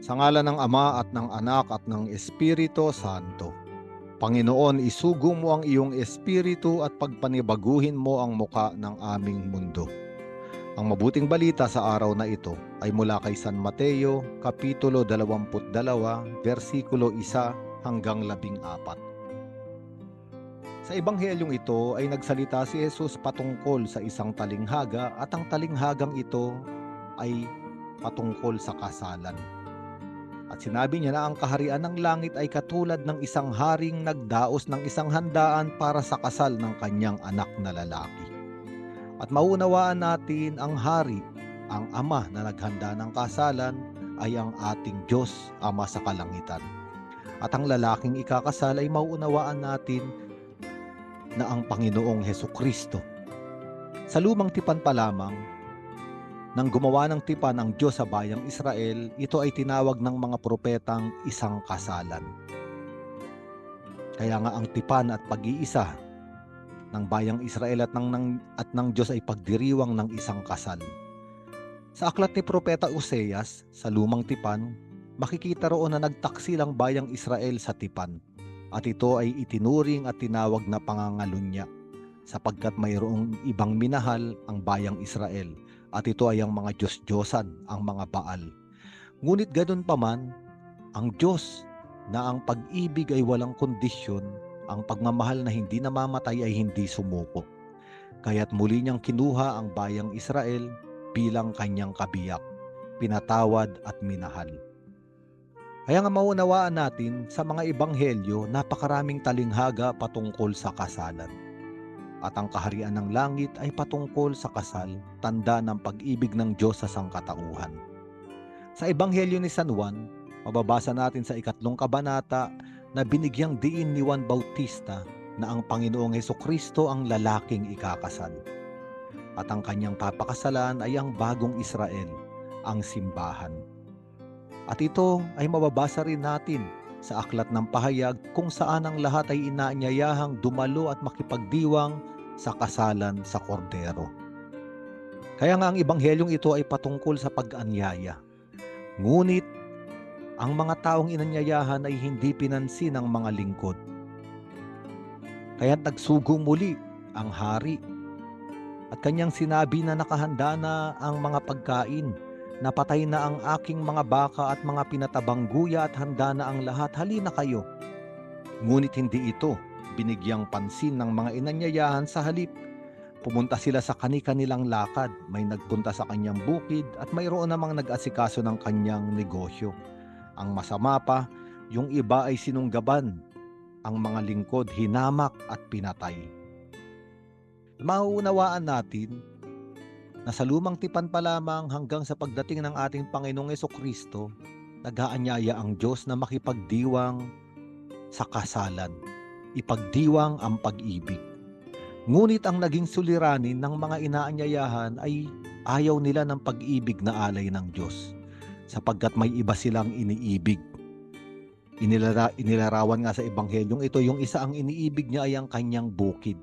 Sa ngala ng Ama at ng Anak at ng Espiritu Santo. Panginoon, isugo mo ang iyong espiritu at pagpanibaguhin mo ang muka ng aming mundo. Ang mabuting balita sa araw na ito ay mula kay San Mateo, Kapitulo 22, versikulo 1 hanggang 14. Sa ebanghelyong ito ay nagsalita si Jesus patungkol sa isang talinghaga at ang talinghagang ito ay patungkol sa kasalan. At sinabi niya na ang kaharian ng langit ay katulad ng isang haring nagdaos ng isang handaan para sa kasal ng kanyang anak na lalaki. At maunawaan natin ang hari, ang ama na naghanda ng kasalan ay ang ating Diyos, Ama sa kalangitan. At ang lalaking ikakasal ay mauunawaan natin na ang Panginoong Heso Kristo. Sa lumang tipan pa lamang, nang gumawa ng tipan ang Diyos sa bayang Israel, ito ay tinawag ng mga propetang isang kasalan. Kaya nga ang tipan at pag-iisa ng bayang Israel at ng, ng, at ng Diyos ay pagdiriwang ng isang kasal. Sa aklat ni Propeta Useas, sa lumang tipan, makikita roon na nagtaksilang bayang Israel sa tipan at ito ay itinuring at tinawag na pangangalunya sapagkat mayroong ibang minahal ang bayang Israel at ito ay ang mga Diyos-Diyosan, ang mga Baal. Ngunit ganun pa man, ang Diyos na ang pag-ibig ay walang kondisyon, ang pagmamahal na hindi namamatay ay hindi sumuko. Kaya't muli niyang kinuha ang bayang Israel bilang kanyang kabiyak, pinatawad at minahal. Kaya nga maunawaan natin sa mga ebanghelyo napakaraming talinghaga patungkol sa kasalan at ang kaharian ng langit ay patungkol sa kasal, tanda ng pag-ibig ng Diyos sa sangkatauhan. Sa Ebanghelyo ni San Juan, mababasa natin sa ikatlong kabanata na binigyang diin ni Juan Bautista na ang Panginoong Heso Kristo ang lalaking ikakasal. At ang kanyang papakasalan ay ang bagong Israel, ang simbahan. At ito ay mababasa rin natin sa aklat ng pahayag kung saan ang lahat ay inaanyayahang dumalo at makipagdiwang sa kasalan sa kordero. Kaya nga ang ibanghelyong ito ay patungkol sa pag-anyaya. Ngunit ang mga taong inanyayahan ay hindi pinansin ng mga lingkod. Kaya nagsugo muli ang hari at kanyang sinabi na nakahanda na ang mga pagkain Napatay na ang aking mga baka at mga pinatabang guya at handa na ang lahat. Halina kayo. Ngunit hindi ito binigyang pansin ng mga inanyayahan sa halip. Pumunta sila sa kani-kanilang lakad. May nagpunta sa kanyang bukid at mayroon namang nag-asikaso ng kanyang negosyo. Ang masama pa, yung iba ay sinunggaban. Ang mga lingkod hinamak at pinatay. Mauunawaan natin na sa lumang tipan pa lamang hanggang sa pagdating ng ating Panginoong Yeso Kristo, nag-aanyaya ang Diyos na makipagdiwang sa kasalan, ipagdiwang ang pag-ibig. Ngunit ang naging suliranin ng mga inaanyayahan ay ayaw nila ng pag-ibig na alay ng Diyos sapagkat may iba silang iniibig. Inilara, inilarawan nga sa ebanghelyong ito, yung isa ang iniibig niya ay ang kanyang bukid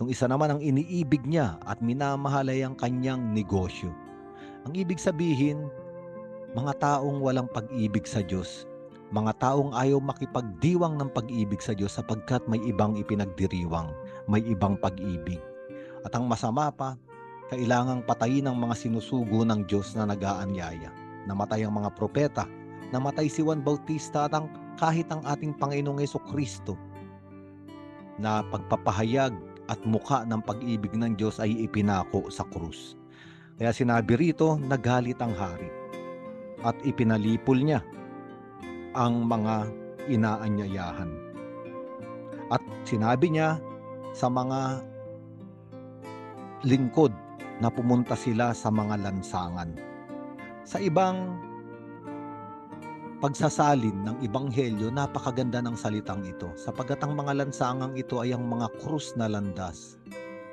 yung isa naman ang iniibig niya at minamahal ang kanyang negosyo. Ang ibig sabihin, mga taong walang pag-ibig sa Diyos, mga taong ayaw makipagdiwang ng pag-ibig sa Diyos sapagkat may ibang ipinagdiriwang, may ibang pag-ibig. At ang masama pa, kailangang patayin ang mga sinusugo ng Diyos na nag-aanyaya. Namatay ang mga propeta, namatay si Juan Bautista at ang, kahit ang ating Panginoong Yeso Kristo na pagpapahayag at mukha ng pag-ibig ng Diyos ay ipinako sa krus. Kaya sinabi rito, nagalit ang hari at ipinalipol niya ang mga inaanyayahan. At sinabi niya sa mga lingkod na pumunta sila sa mga lansangan. Sa ibang pagsasalin ng Ibanghelyo, napakaganda ng salitang ito sapagat ang mga lansangang ito ay ang mga krus na landas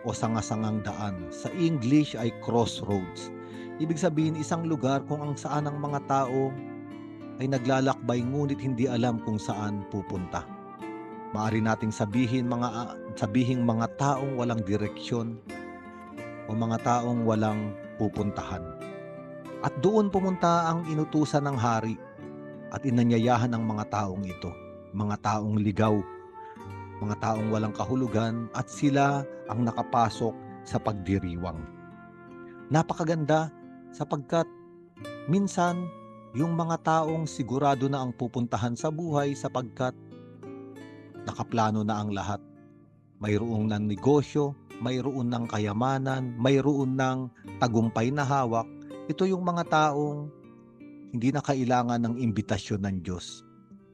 o sangasangang daan. Sa English ay crossroads. Ibig sabihin isang lugar kung ang saan ang mga tao ay naglalakbay ngunit hindi alam kung saan pupunta. Maari nating sabihin mga sabihing mga taong walang direksyon o mga taong walang pupuntahan. At doon pumunta ang inutusan ng hari at inanyayahan ang mga taong ito, mga taong ligaw, mga taong walang kahulugan at sila ang nakapasok sa pagdiriwang. Napakaganda sapagkat minsan yung mga taong sigurado na ang pupuntahan sa buhay sapagkat nakaplano na ang lahat. Mayroong ng negosyo, mayroon ng kayamanan, mayroon ng tagumpay na hawak. Ito yung mga taong hindi na kailangan ng imbitasyon ng Diyos.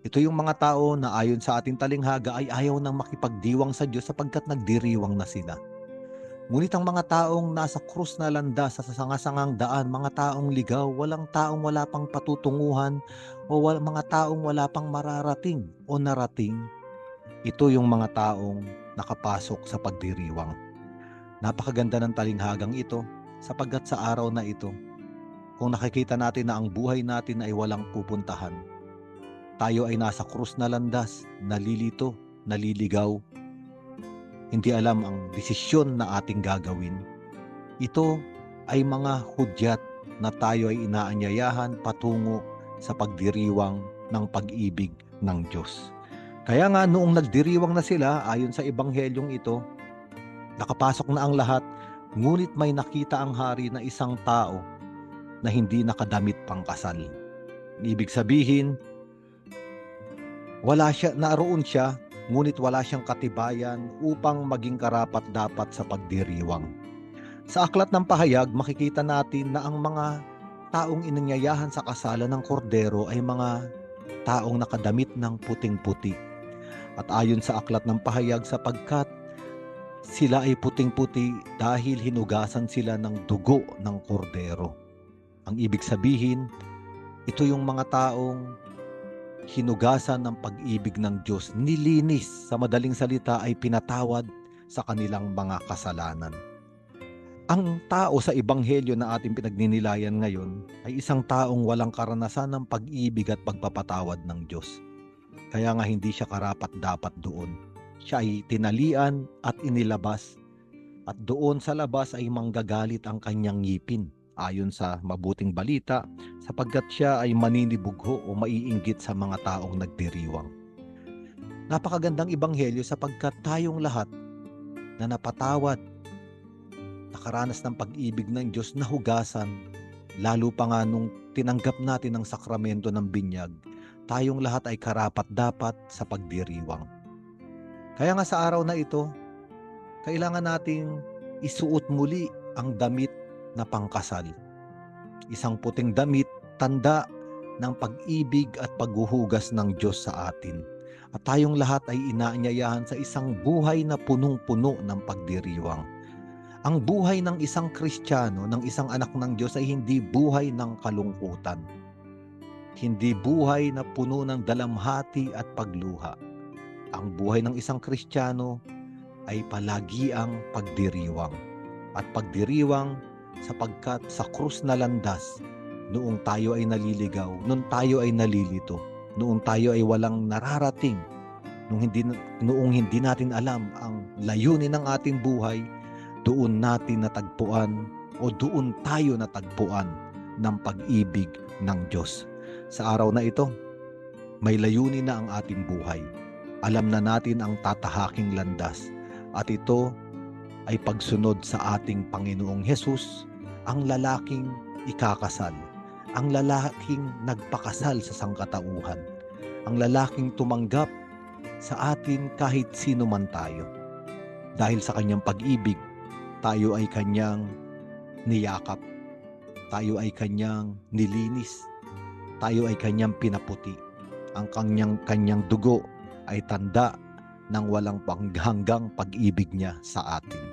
Ito yung mga tao na ayon sa ating talinghaga ay ayaw nang makipagdiwang sa Diyos sapagkat nagdiriwang na sila. Ngunit ang mga taong nasa krus na landas sa sangasangang daan, mga taong ligaw, walang taong wala pang patutunguhan o wal, mga taong wala pang mararating o narating, ito yung mga taong nakapasok sa pagdiriwang. Napakaganda ng talinghagang ito sapagkat sa araw na ito, kung nakikita natin na ang buhay natin ay walang pupuntahan, tayo ay nasa krus na landas, nalilito, naliligaw, hindi alam ang desisyon na ating gagawin. Ito ay mga hudyat na tayo ay inaanyayahan patungo sa pagdiriwang ng pag-ibig ng Diyos. Kaya nga noong nagdiriwang na sila ayon sa ebanghelyong ito, nakapasok na ang lahat, ngunit may nakita ang hari na isang tao na hindi nakadamit pang kasal. Ibig sabihin, wala siya, naroon siya ngunit wala siyang katibayan upang maging karapat dapat sa pagdiriwang. Sa aklat ng pahayag, makikita natin na ang mga taong inanyayahan sa kasalan ng kordero ay mga taong nakadamit ng puting-puti. At ayon sa aklat ng pahayag sapagkat sila ay puting-puti dahil hinugasan sila ng dugo ng kordero. Ang ibig sabihin, ito yung mga taong hinugasan ng pag-ibig ng Diyos, nilinis sa madaling salita ay pinatawad sa kanilang mga kasalanan. Ang tao sa ebanghelyo na ating pinagninilayan ngayon ay isang taong walang karanasan ng pag-ibig at pagpapatawad ng Diyos. Kaya nga hindi siya karapat dapat doon. Siya ay tinalian at inilabas at doon sa labas ay manggagalit ang kanyang ngipin ayon sa mabuting balita sapagkat siya ay maninibugho o maiinggit sa mga taong nagdiriwang. Napakagandang ibanghelyo sapagkat tayong lahat na napatawad, nakaranas ng pag-ibig ng Diyos na hugasan, lalo pa nga nung tinanggap natin ang sakramento ng binyag, tayong lahat ay karapat dapat sa pagdiriwang. Kaya nga sa araw na ito, kailangan nating isuot muli ang damit na pangkasal. Isang puting damit, tanda ng pag-ibig at paghuhugas ng Diyos sa atin. At tayong lahat ay inaanyayahan sa isang buhay na punong-puno ng pagdiriwang. Ang buhay ng isang Kristiyano, ng isang anak ng Diyos ay hindi buhay ng kalungkutan. Hindi buhay na puno ng dalamhati at pagluha. Ang buhay ng isang Kristiyano ay palagi ang pagdiriwang. At pagdiriwang sapagkat sa krus na landas, noong tayo ay naliligaw, noong tayo ay nalilito, noong tayo ay walang nararating, noong hindi, noong hindi natin alam ang layunin ng ating buhay, doon natin natagpuan o doon tayo natagpuan ng pag-ibig ng Diyos. Sa araw na ito, may layunin na ang ating buhay. Alam na natin ang tatahaking landas at ito ay pagsunod sa ating Panginoong Hesus ang lalaking ikakasal, ang lalaking nagpakasal sa sangkatauhan, ang lalaking tumanggap sa atin kahit sino man tayo. Dahil sa kanyang pag-ibig, tayo ay kanyang niyakap, tayo ay kanyang nilinis, tayo ay kanyang pinaputi. Ang kanyang kanyang dugo ay tanda ng walang panghanggang pag-ibig niya sa atin.